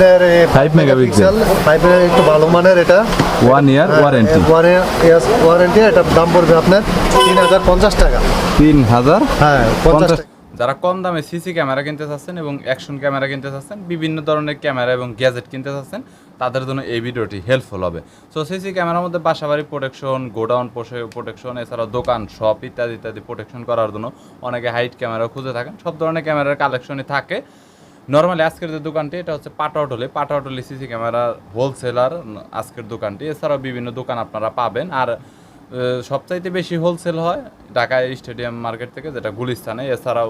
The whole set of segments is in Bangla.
আপনার Five megapixel। ফাইভ একটু ভালো মানের এটা। One year warranty year warranty এটা দাম পড়বে আপনার তিন হাজার পঞ্চাশ টাকা। তিন হাজার? হ্যাঁ পঞ্চাশ পঞ্চাশ টাকা। যারা কম দামে সিসি ক্যামেরা কিনতে চাচ্ছেন এবং অ্যাকশন ক্যামেরা কিনতে চাচ্ছেন বিভিন্ন ধরনের ক্যামেরা এবং গ্যাজেট কিনতে চাচ্ছেন তাদের জন্য এই ভিডিওটি হেল্পফুল হবে। সো সিসি ক্যামেরার মধ্যে বাসাবাড়ি প্রোটেকশন গোডাউন প্রোটেকশন এছাড়াও দোকান শপ ইত্যাদি ইত্যাদি প্রোটেকশন করার জন্য অনেকে হাইট ক্যামেরা খুঁজে থাকেন। সব ধরনের ক্যামেরার কালেকশনই থাকে। নর্মালি আজকের যে দোকানটি, এটা হচ্ছে পাটাওটলি হলে সিসি ক্যামেরা হোলসেলার আজকের দোকানটি। এছাড়াও বিভিন্ন দোকান আপনারা পাবেন। আর সবচাইতে বেশি হোলসেল হয় ঢাকা স্টেডিয়াম মার্কেট থেকে, যেটা গুলিস্তানে। এছাড়াও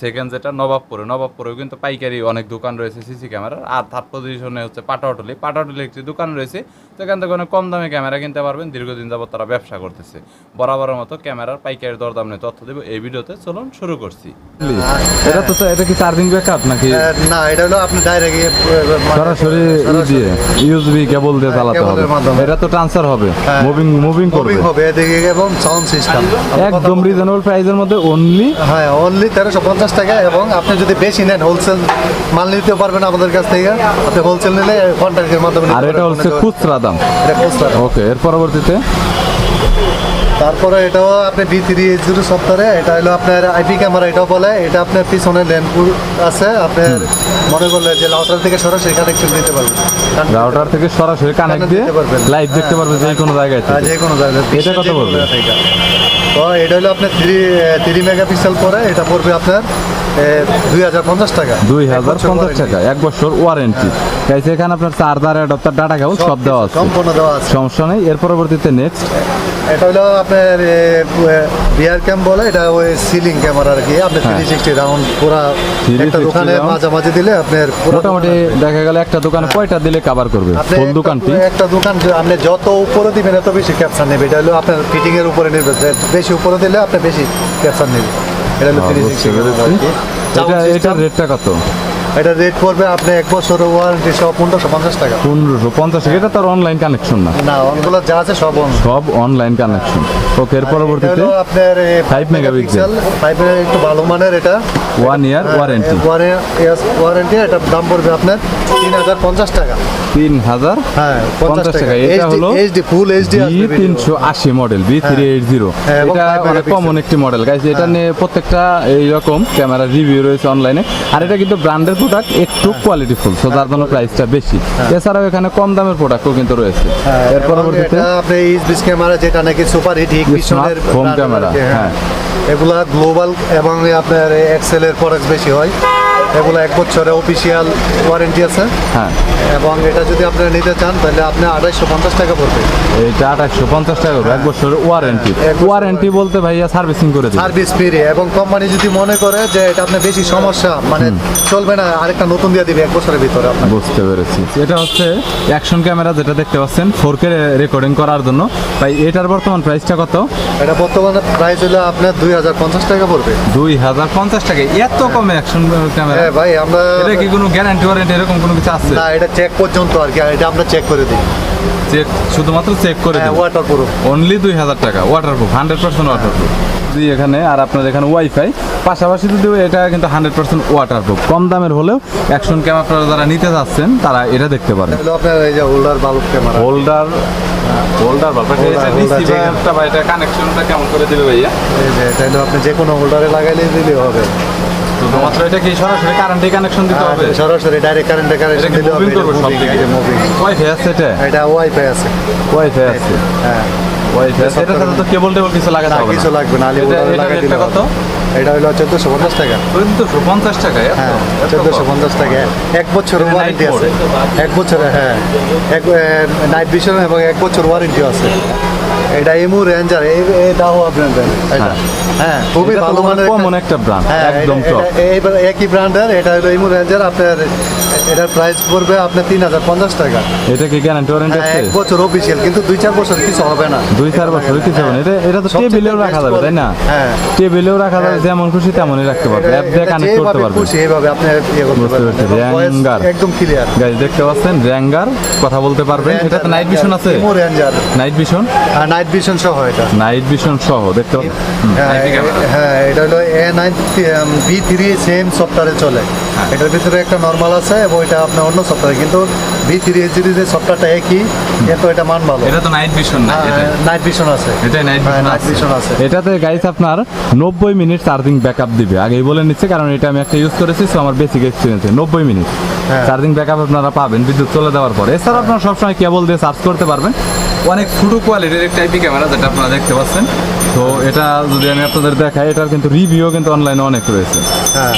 সেকেন্ড যেটা নবাবপুরে নবাবপুরেও কিন্তু পাইকারি অনেক দোকান রয়েছে সিসি ক্যামেরার। আর থার্ড পজিশনে হচ্ছে পাটাওটলি পাটাওটলি একটি দোকান রয়েছে যেখান থেকে অনেক কম দামে ক্যামেরা কিনতে পারবেন। দীর্ঘদিন যাবত তারা ব্যবসা করতেছে। বরাবরের মতো ক্যামেরার পাইকারি দরদাম নিয়ে তথ্য দেবো। এই ভিডিওতে চলুন শুরু করছি। এটা তো এটা কি চার্জিং ব্যাকআপ নাকি? না এটা হলো আপনি ডাইরেক্ট সরাসরি ই দিয়ে ইউএসবি কেবল দিয়ে হ্যাঁ, চালাতে হবে। এটা তো ট্রান্সফার হবে। হ্যাঁ। মুভিং মুভিং করবে। মুভিং হবে এদিকে এবং সাউন্ড সিস্টেম একদম রিজনেবল প্রাইসের মধ্যে অনলি হ্যাঁ অনলি তেরোশো পঞ্চাশ টাকা এবং আপনি যদি বেশি নেন হোলসেল মাল নিতে পারবেন আমাদের কাছ থেকে। আপনি হোলসেল নিলে কন্ট্রাক্টের মাধ্যমে আর এটা। হচ্ছে খুচরা দাম? এটা খুচরা ওকে এর পরবর্তীতে? তারপরে এটাও আপনি ডি থ্রি এইট জিরো সফটওয়্যারে এটা হলো আপনার আইপি ক্যামেরা এটাও বলে এটা আপনার পিছনে ল্যাম্পুর আছে আপনার মনে করলে যে লাউটার থেকে সরাসরি কানেকশন দিতে পারবেন রাউটার থেকে সরাসরি কানেক্ট দিয়ে পারবেন। লাইভ দেখতে পারবেন যে কোনো জায়গায় হ্যাঁ, যে কোনো জায়গায় এটা কত পড়বে? তো এটা হলো আপনার থ্রি থ্রি মেগাপিক্সেল পরে এটা পড়বে আপনার টাকা। দুই হাজার পঞ্চাশ টাকা এক বছর ওয়ারেন্টি গাইছে এখানে আপনার চার্জার অ্যাডাপ্টার ডাটা কেবল সব দেওয়া আছে। সম্পূর্ণ দেওয়া আছে। সমস্যা নেই এর পরবর্তীতে নেক্সট এটা হলো আপনার বিয়ার ক্যাম বলে এটা ওই সিলিং ক্যামেরা আর কি। আপনি হ্যাঁ। থ্রি সিক্সটি রাউন্ড পুরা 360 একটা দোকানে মাঝামাঝি দিলে আপনার মোটামুটি দেখা গেল একটা দোকানে কয়টা দিলে কভার করবে? একটা- দোকানটি? একটা দোকান আপনি যত উপরে দিবেন এত বেশি ক্যাপচার নেবে। এটা হলো আপনার ফিটিং এর উপরে নির্ভর। বেশি উপরে দিলে আপনি বেশি ক্যাপচার নেবে। এটা থ্রি সিক্সটি এটা এটার রেটটা কত? এটা রেট পড়বে আপনি এক বছর ওয়ারেন্টি সব পনেরোশো পঞ্চাশ টাকা। পনেরোশো পঞ্চাশ টাকা এটা তার অনলাইন কানেকশন না। না অনগুলো যা আছে সব অন সব অনলাইন কানেকশন ওকে এর পরবর্তীতে এটা আপনার Five megapixel। ফাইভ একটু ভালো মানের এটা। ওয়ান ইয়ার ওয়ারেন্টি ওয়ারেন্টি এটার দাম পড়বে আপনার তিন হাজার পঞ্চাশ টাকা। তিন হাজার হ্যাঁ পঞ্চাশ টাকা। এটা হলো এইচডি ফুল এইচডি তিনশো আশি model B three eight zero হ্যাঁ, এটা অনেক কমন একটি মডেল গাইজ এটা নিয়ে প্রত্যেকটা এইরকম ক্যামেরা রিভিউ রয়েছে অনলাইনে আর এটা কিন্তু ব্র্যান্ডের প্রোডাক্ট একটু কোয়ালিটি ফুল সো যার জন্য প্রাইসটা বেশি। এছাড়াও এখানে কম দামের প্রোডাক্টও কিন্তু রয়েছে। এর পরবর্তীতে আপনি এইচবিস ক্যামেরা যেটা নাকি সুপার হিট home হ্যাঁ। এগুলা গ্লোবাল এবং আপনার এক্সেল এর প্রোডাক্ট বেশি হয়। এগুলো এক বছরের অফিসিয়াল ওয়ারেন্টি আছে। হ্যাঁ। এবং এটা যদি আপনারা নিতে চান তাহলে আপনি আড়াইশো পঞ্চাশ টাকা পড়বে। এইটা আঠাশশো পঞ্চাশ টাকা এক বছরের ওয়ারেন্টি ওয়ারেন্টি বলতে ভাইয়া সার্ভিসিং করে সার্ভিস ফ্রি এবং কোম্পানি যদি মনে করে যে এটা আপনার বেশি সমস্যা মানে চলবে না আরেকটা নতুন দিয়ে দিবে এক বছরের ভিতরে বুঝতে পেরেছি। এটা হচ্ছে অ্যাকশন ক্যামেরা যেটা দেখতে পাচ্ছেন ফোর কে রেকর্ডিং করার জন্য। তাই এটার বর্তমান প্রাইসটা কত? এটা বর্তমানে প্রাইস হলো আপনার দুই হাজার পঞ্চাশ টাকা পড়বে। দুই হাজার পঞ্চাশ টাকা। এত কমে অ্যাকশন ক্যামেরা হ্যাঁ ভাই আমরা এটা কি কোনো গ্যারান্টি ওয়ারেন্টি এরকম কোনো কিছু আছে? না এটা চেক পর্যন্ত আর কি এটা আমরা চেক করে দিই। চেক শুধুমাত্র চেক করে দিন। ওয়াটার প্রুফ অনলি দুই হাজার টাকা ওয়াটারপ্রুফ হান্ড্রেড পার্সেন্ট ওয়াটারপ্রুফ যদি এখানে আর আপনার এখানে ওয়াইফাই পাশাপাশি যদি এটা কিন্তু হান্ড্রেড পার্সেন্ট ওয়াটারপ্রুফ কম দামের হলেও অ্যাকশন ক্যামেরা যারা নিতে যাচ্ছেন তারা এটা দেখতে পারেন। আপনার এই যে holder bulb camera holder holder bulb Holder, এটা রিসিভারটা বা এটা কানেকশনটা কেমন করে দিবে ভাইয়া? এই যে এটা আপনি যে কোনো হোল্ডারে লাগাইলে দিলে হবে। শুধুমাত্র এটা কি সরাসরি কারেন্টে কানেকশন দিতে হবে? হ্যাঁ, সরাসরি ডাইরেক্ট কারেন্টে কানেকশন দিলে হবে মুভিং ওয়াইফাই আছে এটা? এটা ওয়াইফাই আছে। ওয়াইফাই আছে। হ্যাঁ। ওয়াইফাই আছে। এটা তো কেবল টেবল কিছু লাগাতে হবে কিছু লাগবে না আলি এটা হোল্ডারে এটা লাগাই দিলে কত কত? এটা হলো চোদ্দোশো পঞ্চাশ টাকা। চোদ্দশো পঞ্চাশ টাকা হ্যাঁ চোদ্দোশো পঞ্চাশ টাকা। এক বছরের ওয়ারেন্টি আছে। এক বছরের হ্যাঁ। এক নাইট ভিশন এবং এক বছর ওয়ারেন্টি আছে। এটা এমু রেঞ্জার এটাও আপনার এটা। হ্যাঁ। খুবই ভালো মানের কমন একটা ব্র্যান্ড হ্যাঁ একদম টপ এইবার একই ব্র্যান্ডের এটা হলো ইমু রেঞ্জার আপনার এটার প্রাইস পড়বে আপনার তিন হাজার পঞ্চাশ টাকা। এটা কি গ্যারান্টি ওয়ারেন্টি হ্যাঁ, আছে? এক বছর অফিসিয়াল কিন্তু দুই চার বছর কিছু হবে না। দুই চার বছর কিছু হবে না। এটা এটা তো টেবিলেও রাখা যাবে তাই না? হ্যাঁ। টেবিলেও রাখা যাবে যেমন খুশি তেমনই রাখতে পারবে। অ্যাপ দিয়ে কানেক্ট করতে পারবে। খুশি এইভাবে আপনি ইয়ে করতে পারবেন Ranger। একদম ক্লিয়ার গাইজ দেখতে পাচ্ছেন র্যাঙ্গার কথা বলতে পারবেন। এটা তো নাইট ভিশন আছে? Ranger night vision night vision সহ এটা। নাইট ভিশন সহ দেখতে হ্যাঁ, হ্যাঁ এটা হলো A nine B three same সফটওয়্যারে চলে। এটার ভিতরে একটা নর্মাল আছে এবং এটা আপনার অন্য সফটওয়্যার কিন্তু ভি থ্রি এইচ যে সফটওয়্যারটা একই কিন্তু এটা মান ভালো। এটা তো নাইট ভিশন না এটা নাইট ভিশন আছে। এটাই নাইট হ্যাঁ ভিশন নাইট ভিশন আছে। এটাতে গাইস আপনার নব্বই মিনিট চার্জিং ব্যাকআপ দিবে। আগেই বলে নিচ্ছে কারণ এটা আমি একটা ইউজ করেছি সো আমার বেসিক এক্সপিরিয়েন্সে নব্বই মিনিট হ্যাঁ। চার্জিং ব্যাকআপ আপনারা পাবেন বিদ্যুৎ চলে দেওয়ার পরে। এছাড়া আপনারা সবসময় কেবল দিয়ে চার্জ করতে পারবেন। অনেক ছোটো কোয়ালিটির একটা আইপি ক্যামেরা যেটা আপনারা দেখতে পাচ্ছেন। তো এটা যদি আমি আপনাদের দেখাই এটার কিন্তু রিভিউ কিন্তু অনলাইনে অনেক রয়েছে। হ্যাঁ।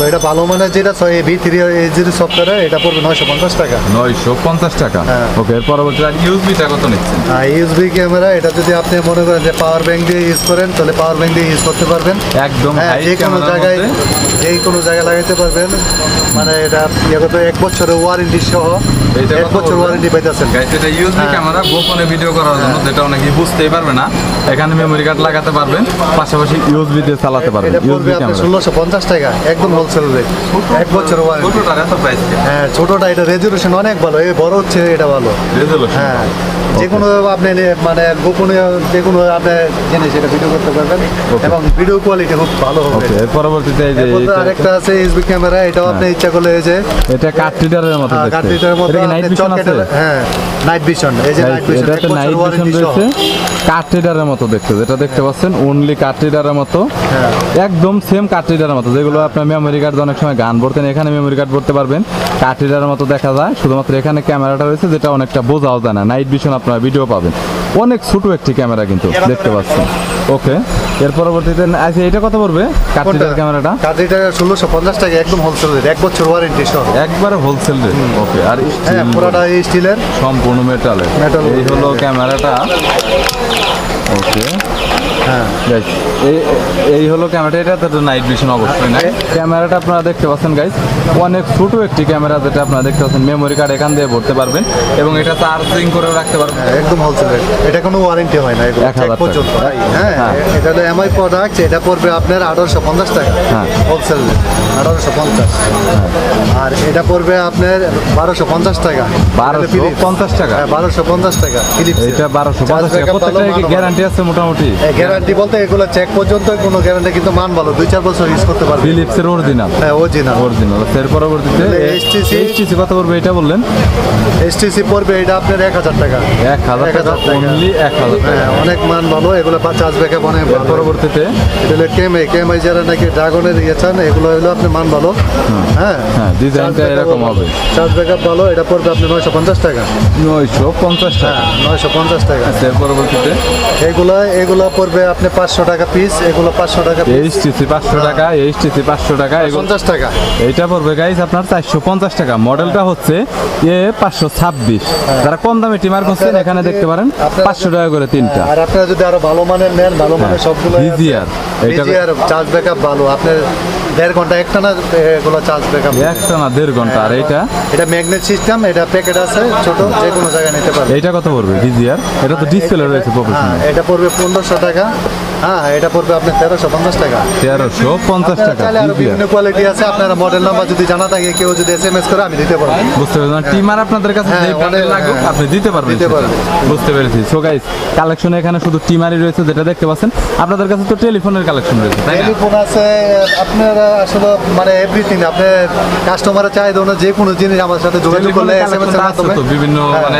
তো এটা ভালো মানের যেটা ভি থ্রি জিরো সফটওয়্যার এটা পড়বে নয়শো পঞ্চাশ টাকা। নয়শো পঞ্চাশ টাকা? হ্যাঁ। ওকে এর পরবর্তী ইউএসবিটা কত নিচ্ছেন? আর ইউএসবি ক্যামেরা এটা যদি আপনি মনে করেন যে পাওয়ার ব্যাংক দিয়ে ইউজ করেন তাহলে পাওয়ার ব্যাংক দিয়ে ইউজ করতে পারবেন। একদম হ্যাঁ যে কোনো জায়গায় যে কোনো জায়গায় লাগাইতে পারবেন। মানে এটা এক বছরের ওয়ারেন্টি সহ এক বছর ওয়ারেন্টি পাইতেছেন। এটা ইউএসবি হ্যাঁ। ক্যামেরা গোপনে ভিডিও করার জন্য যেটা অনেকেই বুঝতেই পারবে না। এখানে মেমোরি কার্ড লাগাতে পারবেন পাশাপাশি ইউএসবি দিয়ে চালাতে পারবেন ইউএসবি ক্যামেরা ষোলোশো পঞ্চাশ টাকা একদম রেট এক বছর ওয়ারেন্টি হ্যাঁ ছোটটা এটা রেজুলেশন অনেক ভালো এই বড় হচ্ছে এটা ভালো। রেজলিউশন হ্যাঁ। যে কোনো আপনি মানে গোপনীয় যে কোনো আপনি জিনিস এটা ভিডিও করতে পারবেন এবং ভিডিও কোয়ালিটি খুব ভালো হবে। পরবর্তীতে এই যে এটা- আরেকটা আছে এসবি ক্যামেরা এটাও আপনি ইচ্ছা করলে এই যে এটা কাঠ রিডারের মতো দেখতে। কার্টিটার মতো এটা নাইট ভিশন আছে? হ্যাঁ নাইট ভিশন এই যে নাইট ভিশন এটাতে নাইট ভিশন রয়েছে। কাঠ রিডারের মতো দেখতে যেটা দেখতে পাচ্ছেন অনলি কাঠ রিডারের মতো। হ্যাঁ। একদম সেম কাঠ রিডারের মতো যেগুলো আপনার মেমোরি কার্ড অনেক সময় গান ভরতেন এখানে মেমোরি কার্ড ভরতে পারবেন। কাঠ রিডারের মতো দেখা যায় শুধুমাত্র এখানে ক্যামেরাটা রয়েছে যেটা অনেকটা বোঝাও যায় না। নাইট ভিশন আপনারা ভিডিও পাবেন। অনেক ছোট একটি ক্যামেরা কিন্তু দেখতে পাচ্ছেন। ওকে এর পরবর্তীতে আচ্ছা এটা কত পড়বে? কাটিটার ক্যামেরাটা কার্টিটা ষোলোশো পঞ্চাশ টাকা একদম হোলসেল রেট এক বছর ওয়ারেন্টি সহ। একবারে হোলসেল রেট ওকে আর হ্যাঁ এই পুরোটা স্টিলের সম্পূর্ণ মেটালের মেটাল এই হলো ক্যামেরাটা ওকে হ্যাঁ। এই- হলো ক্যামেরাটা এটা তো নাইট ভিশন অবশ্যই না? ক্যামেরাটা আপনারা দেখতে পাচ্ছেন গাইজ অনেক ছোট একটি ক্যামেরা যেটা আপনারা দেখতে পাচ্ছেন। মেমোরি কার্ড এখান দিয়ে ভরতে পারবেন এবং এটা চার্জিং করে রাখতে পারবেন। হ্যাঁ, একদম হোলসেল এটা কোনো ওয়ারেন্টি হয় না এক হাজার পর্যন্ত হ্যাঁ হ্যাঁ। এটা হলো এমআই প্রোডাক্ট এটা পড়বে আপনার আঠারোশো পঞ্চাশ টাকা হ্যাঁ। হোলসেল আঠারোশো পঞ্চাশ। আর এটা পড়বে আপনার বারোশো পঞ্চাশ টাকা। বারোশো পঞ্চাশ টাকা? হ্যাঁ বারোশো পঞ্চাশ টাকা এটা বারোশো পঞ্চাশ টাকা। প্রত্যেকটা গ্যারান্টি আছে মোটামুটি। গ্যারান্টি বলতে এগুলো চেক পর্যন্ত কোনো গ্যারান্টি কিন্তু মান ভালো দুই চার বছর ইউজ করতে পারবে। ফিলিপসের অরিজিনাল হ্যাঁ অরিজিনাল অরিজিনাল এর পরবর্তীতে HTC এইচটিসি কত পড়বে এটা বললেন? এসটিসি পড়বে এটা আপনার এক হাজার টাকা। এক হাজার এক টাকা। অনলি এক হাজার টাকা। হ্যাঁ অনেক মান ভালো এগুলো চার্জ ব্যাকআপ অনেক পরবর্তীতে? এটা হলো কেমে কেমে যারা নাকি ড্রাগনের ইয়ে চান এগুলো হলো আপনার মান ভালো। হ্যাঁ। হ্যাঁ ডিজাইনটা এরকম হবে। চার্জ ব্যাকআপ ভালো এটা পড়বে আপনি নয়শো পঞ্চাশ টাকা। নয়শো পঞ্চাশ হ্যাঁ টাকা নয়শো পঞ্চাশ টাকা। এর পরবর্তীতে? এগুলো এগুলো পড়বে আপনি পাঁচশো টাকা পিস এগুলো পাঁচশো টাকা পিস এইচটিসি পাঁচশো টাকা এইচটিসি পাঁচশো টাকা পঞ্চাশ টাকা। এইটা পড়বে গাইজ আপনার চারশো পঞ্চাশ টাকা। মডেলটা হচ্ছে এ পাঁচশো ছাব্বিশ। যারা কম দামে টিমার করছেন এখানে দেখতে পারেন পাঁচশো টাকা করে তিনটা। আর আপনারা যদি আরও ভালো মানের নেন ভালো মানের সবগুলো VGR, এইটা- ভিজিআর চার্জ ব্যাকআপ ভালো। আপনার দেড় ঘণ্টা একটা না এগুলো চার্জ ব্যাকআপ একটা না দেড় ঘণ্টা আর এইটা? এটা ম্যাগনেট সিস্টেম এটা প্যাকেট আছে ছোট যে কোনো জায়গায় নিতে পারবে। এইটা কত পড়বে ডিজিআর এটা তো ডিসপ্লে রয়েছে হ্যাঁ প্রফেশনাল এটা পড়বে পনেরোশো টাকা। হ্যাঁ এটা পড়বে আপনার তেরোশো পঞ্চাশ টাকা। তেরোশো পঞ্চাশ টাকা বিভিন্ন কোয়ালিটি আছে আপনারা মডেল নাম্বার যদি জানা থাকে কেউ যদি এস এম এস করে আমি দিতে পারব। বুঝতে পেরেছেন টিমার আপনাদের কাছে হ্যাঁ, যে অনেক- লাগুক হ্যাঁ। আপনি দিতে পারবেন দিতে পারবেন। বুঝতে পেরেছি। সো গাইস কালেকশনে এখানে শুধু টিমারই রয়েছে যেটা দেখতে পাচ্ছেন। আপনাদের কাছে তো টেলিফোনের কালেকশন রয়েছে টেলিফোন আছে আপনারা আসলে মানে এভরিথিং আপনার কাস্টমারের চাহিদা অনুযায়ী যে কোনো জিনিস আমার সাথে যোগাযোগ করলে টেলিফোনের এস এম এস এর মাধ্যমে। বিভিন্ন হ্যাঁ। মানে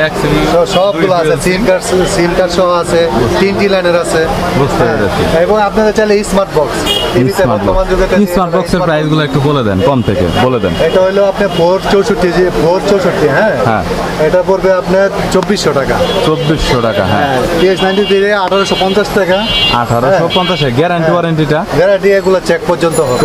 সবগুলো আছে সিম কার্ড সিম কার্ড সহ আছে তিনটি লাইনের আছে। বুঝতে পেরেছি। এবং আপনারা চাইলে স্মার্ট বক্স টিভিতে স্মার্ট বর্তমান যুগে স্মার্ট বক্সের প্রাইসগুলো একটু বলে দেন কম থেকে বলে দেন। এটা হলো চৌষট্টি যে ফোর চৌষট্টি হ্যাঁ। হ্যাঁ। এটা পড়বে আপনার চব্বিশশো টাকা। চব্বিশশো টাকা হ্যাঁ। পিএস নাইনটি থ্রি আঠারোশো পঞ্চাশ টাকা। আঠারোশো পঞ্চাশে গ্যারান্টি ওয়ারেন্টিটা গ্যারান্টি এগুলো চেক পর্যন্ত হবে।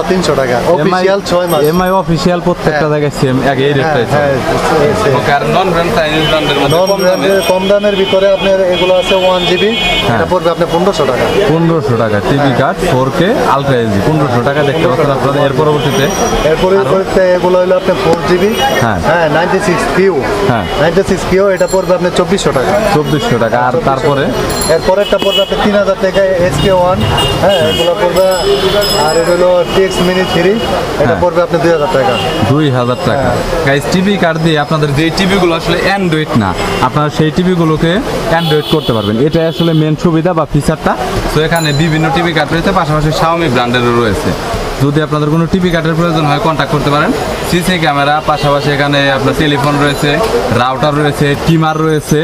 পনেরোশো টাকা। অফিশিয়াল টাকা TV card 4K ultra HD পনেরোশো টাকা দেখতে পাচ্ছেন আপনারা। এর পরবর্তীতে এর পরবর্তীতে এগুলো হলো আপনি ফোর জিবি হ্যাঁ। 96 কিউ হ্যাঁ। 96 কিউ এটা পড়বে আপনি 2400 টাকা। চব্বিশ পঁচিশশো টাকা। আর তারপরে? এরপরে একটা আপনি তিন হাজার টাকা ওয়ান হ্যাঁ এগুলো পড়বে আর এটা হলো টিক্স মিনি থ্রি এটা হ্যাঁ। পড়বে আপনি দুই হাজার টাকা। দুই হাজার টাকা। টিভি কার্ড দিয়ে আপনাদের যে টিভিগুলো আসলে অ্যান্ড্রয়েড না আপনারা সেই টিভিগুলোকে অ্যান্ড্রয়েড করতে পারবেন। এটা আসলে মেন সুবিধা বা ফিচারটা তো এখানে বিভিন্ন টিভি কার্ড রয়েছে পাশাপাশি সাউমি ব্র্যান্ডেরও রয়েছে। যদি আপনাদের কোনো টিভি কার্ডের প্রয়োজন হয় কন্ট্যাক্ট করতে পারেন। সিসি ক্যামেরা পাশাপাশি এখানে আপনার টেলিফোন রয়েছে রাউটার রয়েছে টিমার রয়েছে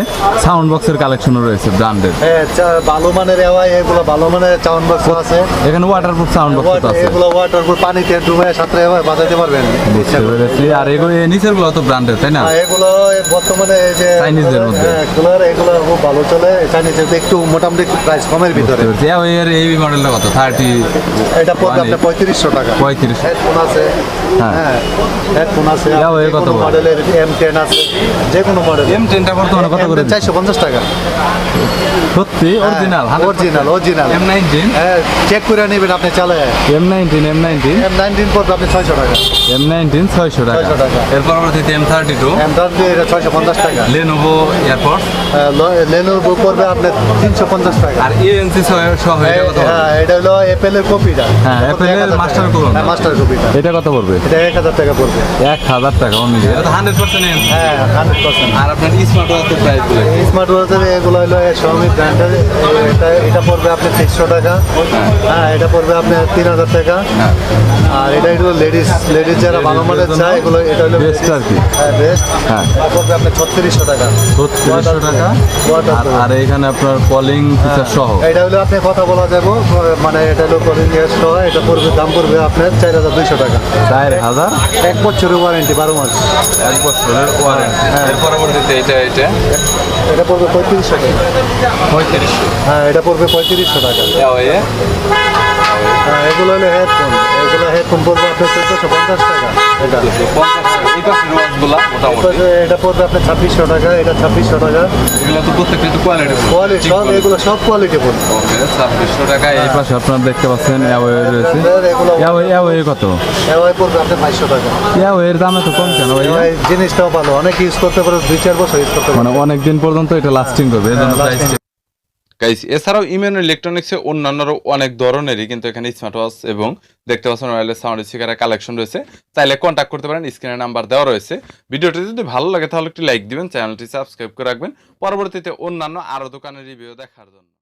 সাউন্ড বক্সের কালেকশনও রয়েছে ব্র্যান্ডের হ্যাঁ ভালো মানের এগুলো ভালো মানের চাউন বক্স আছে। এখানে ওয়াটারপ্রুফ সাউন্ড বক্স আছে। এগুলো ওয়াটার পানিতে ডুবে সাথে বাজাইতে পারবেন। বুঝতে পেরেছি। আর এগুলো নিচেরগুলো তো ব্র্যান্ডের তাই না? এগুলো বর্তমানে এই যে চাইনিজের মধ্যে। হ্যাঁ, কুলার এগুলো খুব ভালো চলে। চাইনিজের একটু মোটামুটি প্রাইস কমের ভিতরে। এই মডেলটা কত? থার্টি এটা আপনার পঁয়ত্রিশশো টাকা। পঁয়ত্রিশ। হেডফোন আছে হ্যাঁ। হ্যাঁ হেডফোন আছে কত মডেলের এম টেন আছে যে কোনো মডেল এম টেনটা বর্তমানে কত করে চারশো পঞ্চাশ টাকা। সত্যি? Original original original M nineteen হ্যাঁ চেক করে নেবেন আপনি চালে M nineteen M nineteen M nineteen পড়বে আপনি ছয়শো টাকা। এম নাইনটিন ছয়শো টাকা। 600 টাকা। এর পরবর্তীতে M thirty two M thirty এটা ছয়শো পঞ্চাশ টাকা। লেনোভো এয়ারপোর্ট বুক পড়বে আপনার তিনশো পঞ্চাশ টাকা। আর সহ এটা কত হ্যাঁ এটা হলো অ্যাপেলের কপিটা। হ্যাঁ, copy। হ্যাঁ মাস্টার কপিটা এটা কত পড়বে? এটা এক হাজার টাকা পড়বে। এক হাজার টাকা অনলি। এটা তো হান্ড্রেড পার্সেন্ট হ্যাঁ হান্ড্রেড পার্সেন্ট আর আপনার স্মার্ট ওয়াচের প্রাইস বলে স্মার্ট ওয়াচের এগুলো হলো শাওমি ব্র্যান্ডের এটা এটা পড়বে আপনি তিনশো টাকা। হ্যাঁ এটা পড়বে আপনার তিন হাজার টাকা। হ্যাঁ আর এটা হলো লেডিস লেডিস যারা ভালো জন্য চায় এগুলো এটা হলো best আর কি। হ্যাঁ বেস্ট হ্যাঁ। পড়বে আপনার ছত্রিশশো টাকা। ছত্রিশশো টাকা। আর- এখানে আপনার কলিং ফিচার সহ। এটা হলো আপনি কথা বলা যাব মানে এটা হলো কলিং সহ এটা পড়বে দাম পড়বে আপনার চার হাজার দুইশো টাকা। চার হাজার? এক বছরের ওয়ারেন্টি বারো মাস। এক বছরের ওয়ারেন্টি হ্যাঁ। পরবর্তীতে এটা এটা এটা পড়বে পঁয়ত্রিশশো টাকা। পঁয়ত্রিশশো। হ্যাঁ এটা পড়বে পঁয়ত্রিশশো টাকা। হ্যাঁ এগুলো হলো হেডফোন এগুলো হেডফোন পড়বে আপনার চোদ্দোশো পঞ্চাশ টাকা এটা। মোটামুটি এটা পড়বে আপনার ছাব্বিশশো টাকা এটা ছাব্বিশশো টাকা। এগুলো তো প্রত্যেকটা তো কোয়ালিটি কোয়ালিটি সব এগুলো সব কোয়ালিটি পড়বে। ছাব্বিশশো টাকা এই পাশে আপনারা দেখতে পাচ্ছেন অ্যাওয়ে রয়েছে। এগুলো অ্যাওয়ে অ্যাওয়ে কত? এওয়াই পড়বে আপনার বাইশশো টাকা। অ্যাওয়ের দাম এত কম কেন ভাই জিনিসটাও ভালো। অনেক ইউজ করতে পারে দুই চার বছর ইউজ করতে মানে পারে। অনেক দিন পর্যন্ত এটা লাস্টিং করবে। জন্য হ্যাঁ। গাইস এছাড়াও ইমেন ইলেকট্রনিক্সে অন্যান্য অনেক ধরনেরই কিন্তু এখানে স্মার্ট ওয়াচ এবং দেখতে পাচ্ছেন ওয়্যারলেস সাউন্ড স্পিকারের কালেকশন রয়েছে। চাইলে কন্ট্যাক্ট করতে পারেন স্ক্রিনে নাম্বার দেওয়া রয়েছে। ভিডিওটি যদি ভালো লাগে তাহলে একটি লাইক দিবেন চ্যানেলটি সাবস্ক্রাইব করে রাখবেন। পরবর্তীতে অন্যান্য আরও দোকানের রিভিউ দেখার জন্য।